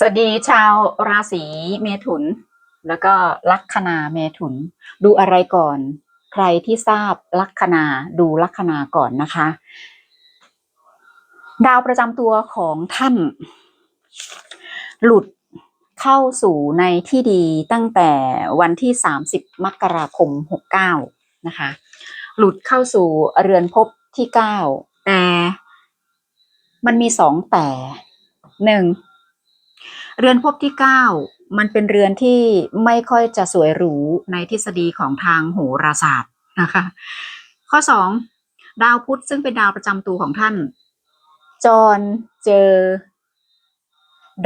สวัสดีชาวราศีเมถุน แล้วก็ลัคนาเมถุน ดูอะไรก่อน ใครที่ทราบลัคนาดูลัคนาก่อนนะคะ ดาวประจำตัวของท่าน หลุดเข้าสู่ในที่ดีตั้งแต่วันที่ 30 มกราคม 69 นะคะ หลุดเข้าสู่เรือนภพที่ 9 แต่มันมีสองแต่หนึ่ง เรือนภพที่ 9 มันเป็นเรือนที่ไม่ค่อยจะสวยหรูในทฤษฎีของทางโหราศาสตร์นะคะ ข้อ 2 ดาวพุธซึ่งเป็นดาวประจำตัวของท่าน จรเจอ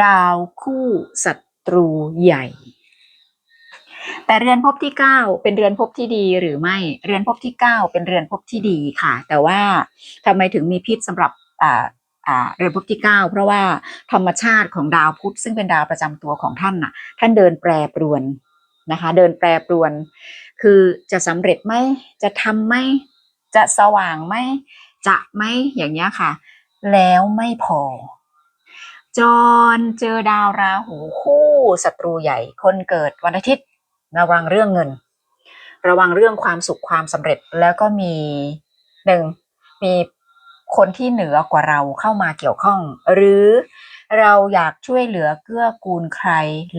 ดาวคู่ศัตรูใหญ่ แต่เรือนภพที่ 9 เป็นเรือนภพที่ดีหรือไม่เรือนภพที่ 9 เป็นเรือนภพที่ดีค่ะ แต่ว่าทำไมถึงมีพิษสำหรับอ่าอ่า เรือนภพที่ 9 เพราะว่าธรรมชาติของดาวพุธซึ่งเป็นดาวประจำตัวของท่านน่ะ ท่านเดินแปรปรวนนะคะ เดินแปรปรวน คือจะสำเร็จไหมจะทำไหมจะสว่างไหมจะไหมอย่างเงี้ยค่ะ แล้วไม่พอ จรเจอดาวราหูคู่ศัตรูใหญ่ คนเกิดวันอาทิตย์ระวังเรื่องเงิน ระวังเรื่องความสุขความสำเร็จแล้วก็มีหนึ่งมี คนที่เหนือกว่าเราเข้ามาเกี่ยวข้อง หรือเราอยากช่วยเหลือเกื้อกูลใคร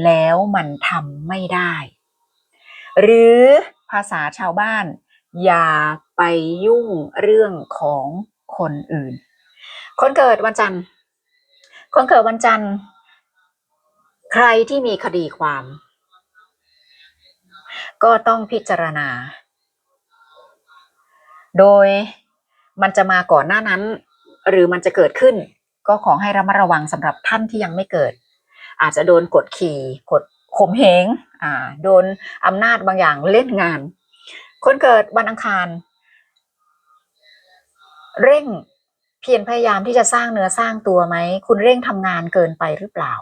แล้วมันทำไม่ได้ หรือภาษาชาวบ้าน อย่าไปยุ่งเรื่องของคนอื่น คนเกิดวันจันทร์ คนเกิดวันจันทร์ ใครที่มีคดีความ ก็ต้องพิจารณา โดย มันจะมาก่อนหน้านั้น หรือมันจะเกิดขึ้น ก็ขอให้ระมัดระวังสำหรับท่านที่ยังไม่เกิด อาจจะโดนกดขี่กดข่มเหงอ่าโดนอำนาจบางอย่างเล่นงาน คนเกิดวันอังคาร เร่งเพียรพยายามที่จะสร้างเนื้อสร้างตัวไหม คุณเร่งทำงานเกินไปหรือเปล่า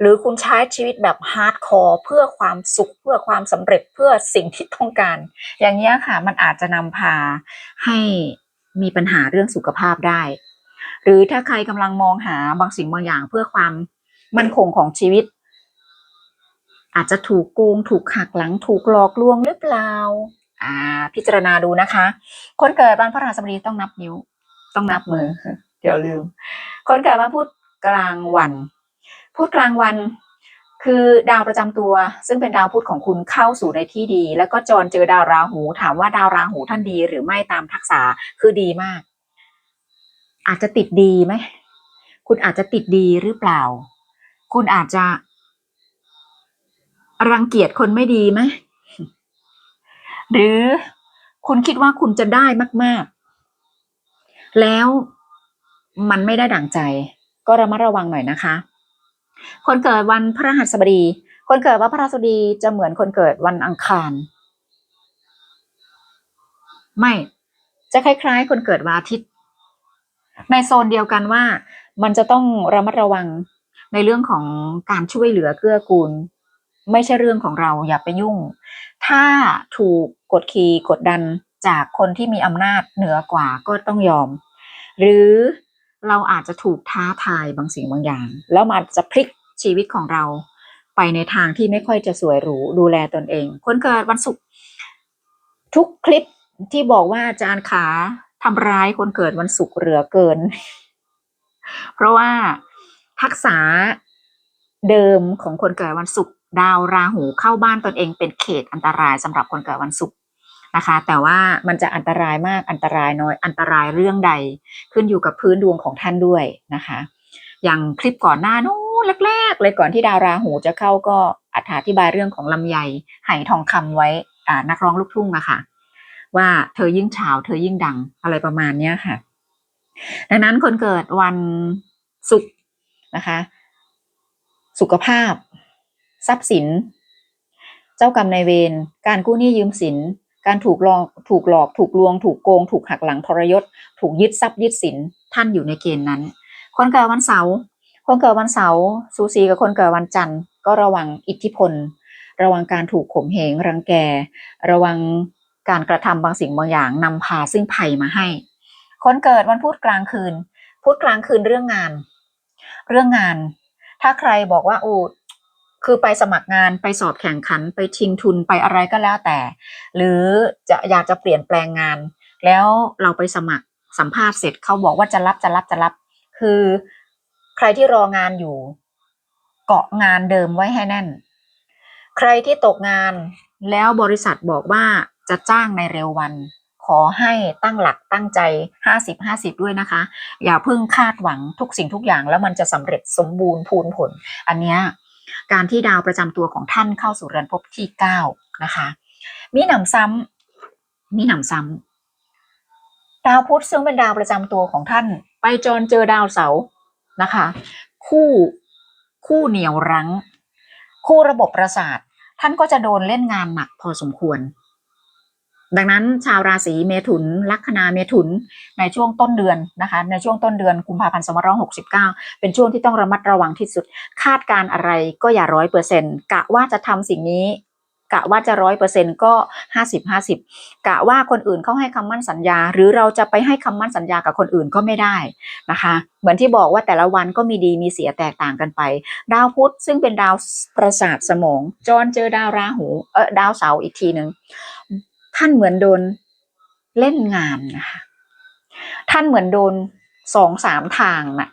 หรือคุณใช้ชีวิตแบบฮาร์ดคอร์เพื่อความสุขเพื่อความสำเร็จเพื่อสิ่งที่ต้องการ อย่างนี้ค่ะมันอาจจะนำพาให้ มีปัญหาเรื่องสุขภาพได้ หรือถ้าใครกำลังมองหาบางสิ่งบางอย่างเพื่อความมั่นคงของชีวิต อาจจะถูกโกงถูกหักหลังถูกหลอกลวงหรือเปล่าอ่า พิจารณาดูนะคะ คนเกิดวันพฤหัสบดีต้องนับนิ้ว ต้องนับมือเดี๋ยวลืม คนเกิดวันพุธกลางวัน พุธกลางวัน คือดาวประจำตัว ซึ่งเป็นดาวพุธของคุณเข้าสู่ในที่ดี แล้วก็จรเจอดาวราหู ถามว่าดาวราหูท่านดีหรือไม่ตามทักษะคือดีมาก อาจจะติดดีไหมคุณอาจจะติดดีหรือเปล่า คุณอาจจะ รังเกียจคนไม่ดีไหมหรือคุณคิดว่าคุณจะได้มาก ๆ แล้วมันไม่ได้ดั่งใจ ก็ระมัดระวังหน่อยนะคะ คนเกิดวันพฤหัสบดี คนเกิดวันพฤหัสบดีจะเหมือนคนเกิดวันอังคาร ไม่จะคล้าย ๆ คนเกิดวันอาทิตย์ ในโซนเดียวกันว่ามันจะต้องระมัดระวังในเรื่องของการช่วยเหลือเกื้อกูล ไม่ใช่เรื่องของเราอย่าไปยุ่ง ถ้าถูกกดขี่กดดันจากคนที่มีอำนาจเหนือกว่าก็ต้องยอม หรือ เราอาจจะถูกท้าทายบางสิ่งบางอย่าง แล้วมันจะพลิกชีวิตของเรา ไปในทางที่ไม่ค่อยจะสวยหรูดูแลตนเอง คนเกิดวันศุกร์ทุกคลิปที่บอกว่าอาจารย์ขาทำร้ายคนเกิดวันศุกร์เหลือเกิน เพราะว่าทักษะเดิมของคนเกิดวันศุกร์ดาวราหูเข้าบ้านตนเองเป็นเขตอันตรายสำหรับคนเกิดวันศุกร์ นะคะ แต่ว่ามันจะอันตรายมากอันตรายน้อยอันตรายเรื่องใดขึ้นอยู่กับพื้นดวงของท่านด้วยนะคะ อย่างคลิปก่อนหน้านู้นแรกๆเลยก่อนที่ดาวราหูจะเข้าก็อธิบายเรื่องของลำไยไหทองคำไว้อ่านักร้องลูกทุ่งอะค่ะ ว่าเธอยิ่งเฉาเธอยิ่งดังอะไรประมาณเนี้ยค่ะ ดังนั้นคนเกิดวันศุกร์นะคะ สุขภาพ ทรัพย์สิน เจ้ากรรมนายเวรการกู้หนี้ยืมสิน การถูกหลอกถูกหลอก ถูกลวง ถูกโกง ถูกหักหลังทรยศ ถูกยึดทรัพย์ยึดสินท่านอยู่ในเกณฑ์นั้น คนเกิดวันเสาร์คนเกิดวันเสาร์สูสีกับคนเกิดวันจันทร์ก็ระวังอิทธิพล ระวังการถูกข่มเหงรังแก ระวังการกระทำบางสิ่งบางอย่างนำพาซึ่งภัยมาให้ คนเกิดวันพุธกลางคืน พุธกลางคืนเรื่องงาน เรื่องงาน ถ้าใครบอกว่าโอ้ คือไปสมัครงานไปสอบแข่งขันไปชิงทุนไปอะไรก็แล้วแต่ หรือจะอยากจะเปลี่ยนแปลงงาน แล้วเราไปสมัครสัมภาษณ์เสร็จเขาบอกว่าจะรับจะรับจะรับ คือใครที่รองานอยู่ เกาะงานเดิมไว้ให้แน่น ใครที่ตกงานแล้วบริษัทบอกว่าจะจ้างในเร็ววัน ขอให้ตั้งหลักตั้งใจ 50 50 ด้วยนะคะ อย่าเพิ่งคาดหวังทุกสิ่งทุกอย่างแล้วมันจะสำเร็จสมบูรณ์พูนผล อันเนี้ย การที่ดาวประจำตัวของท่านเข้าสู่เรือนภพที่9นะคะ มีหนำซ้ำมีหนำซ้ำดาวพุธซึ่งเป็นดาวประจำตัวของท่าน ไปจรเจอดาวเสาร์นะคะ คู่คู่เหนียวรั้ง คู่ระบบประสาท ท่านก็จะโดนเล่นงานหนักพอสมควร ดังนั้นชาวราศีเมถุน ลัคนาเมถุนในช่วงต้นเดือนนะคะ ในช่วงต้นเดือนกุมภาพันธ์2569เป็นช่วงที่ต้องระมัดระวังที่สุด คาดการอะไรก็อย่าร้อยเปอร์เซ็นต์กะว่าจะทำสิ่งนี้กะว่าจะร้อยเปอร์เซ็นต์ก็ห้าสิบห้าสิบกะว่าคนอื่นเขาให้คำมั่นสัญญา หรือเราจะไปให้คำมั่นสัญญากับคนอื่นก็ไม่ได้นะคะ เหมือนที่บอกว่าแต่ละวันก็มีดีมีเสียแตกต่างกันไป ดาวพุธซึ่งเป็นดาวประสาทสมอง จรเจอดาวราหูเออดาวเสาร์อีกทีหนึ่ง ท่านเหมือนโดนเล่นงานนะคะท่านเหมือนโดนสองสามทางน่ะ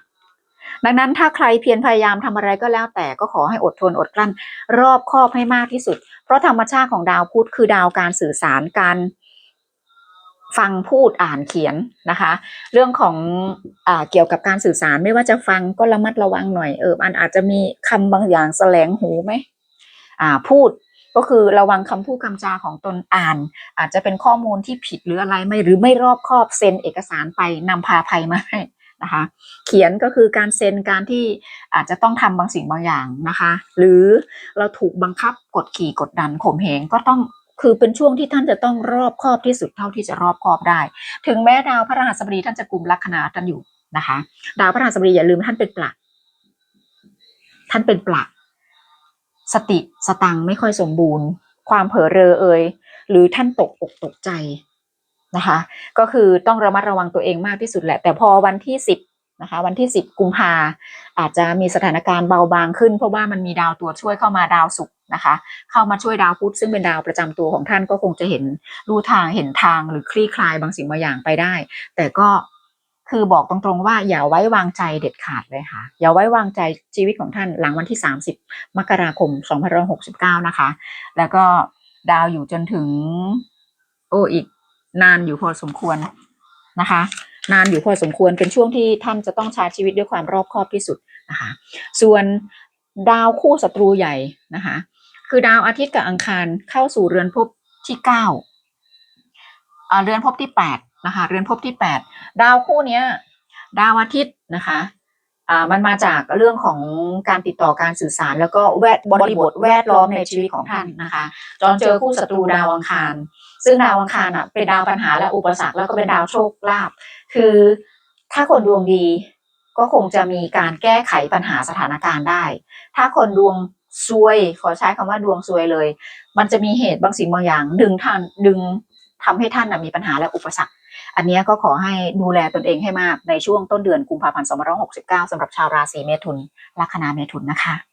ดังนั้นถ้าใครเพียรพยายามทำอะไรก็แล้วแต่ก็ขอให้อดทนอดกลั้น รอบคอบให้มากที่สุด เพราะธรรมชาติของดาวพุธคือดาวการสื่อสารการฟังพูดอ่านเขียนนะคะ เรื่องของอเกี่ยวกับการสื่อสารไม่ว่าจะฟังก็ระมัดระวังหน่อยเออมันอาจจะมีคำบางอย่างแสลงหูไหมอ่าพูด ก็คือระวังคำพูดคำจาของตนอ่าน อาจจะเป็นข้อมูลที่ผิดหรืออะไรไม่หรือไม่รอบคอบเซ็นเอกสารไปนำพาภัยมาให้นะคะเขียนก็คือการเซ็นการที่อาจจะต้องทำบางสิ่งบางอย่างนะคะ หรือเราถูกบังคับกดขี่กดดันข่มเหงก็ต้องคือเป็นช่วงที่ท่านจะต้องรอบครอบที่สุดเท่าที่จะรอบครอบได้ ถึงแม้ดาวพระรหัสบดีท่านจะกลุ่มลัคนาท่านอยู่นะคะ ดาวพระรหัสบดีอย่าลืมท่านเป็นปลักท่านเป็นปลัก สติสตังไม่ค่อยสมบูรณ์ ความเผลอเรอเอ่ยหรือท่านตกอกตกใจนะคะ ก็คือต้องระมัดระวังตัวเองมากที่สุดแหละ แต่พอวันที่สิบนะคะวันที่สิบกุมภาอาจจะมีสถานการณ์เบาบางขึ้น เพราะว่ามันมีดาวตัวช่วยเข้ามาดาวศุกร์นะคะ เข้ามาช่วยดาวพุธซึ่งเป็นดาวประจำตัวของท่านก็คงจะเห็นรู้ทางเห็นทางหรือคลี่คลายบางสิ่งบางอย่างไปได้ แต่ก็ คือบอกตรงๆว่าอย่าไว้วางใจเด็ดขาดเลยค่ะ อย่าไว้วางใจชีวิตของท่านหลังวันที่ 30 มกราคม2569 นะคะ แล้วก็ดาวอยู่จนถึง โอ้อีกนานอยู่พอสมควรนะคะ นานอยู่พอสมควรเป็นช่วงที่ท่านจะต้องใช้ชีวิตด้วยความรอบคอบที่สุดนะคะ ส่วนดาวคู่ศัตรูใหญ่นะคะ คือดาวอาทิตย์กับอังคารเข้าสู่เรือนภพที่เก้าอเรือนภพที่แปด นะคะเรือนภพที่แปดดาวคู่เนี้ยดาวอาทิตย์นะคะอ่ามันมาจากเรื่องของการติดต่อการสื่อสาร แล้วก็แวดบริบทแวดล้อมในชีวิตของท่านนะคะจอนเจอคู่ศัตรูดาวอังคาร ซึ่งดาวอังคารอะเป็นดาวปัญหาและอุปสรรคแล้วก็เป็นดาวโชคลาภคือถ้าคนดวงดีก็คงจะมีการแก้ไขปัญหาสถานการณ์ได้ ถ้าคนดวงซวย ขอใช้คำว่าดวงซวยเลย มันจะมีเหตุบางสิ่งบางอย่าง ดึงท่านดึงทำให้ท่านนะมีปัญหาและอุปสรรค อันนี้ก็ขอให้ดูแลตนเองให้มากในช่วงต้นเดือนกุมภาพันธ์2569สำหรับชาวราศีเมถุนลัคนาเมถุนนะคะ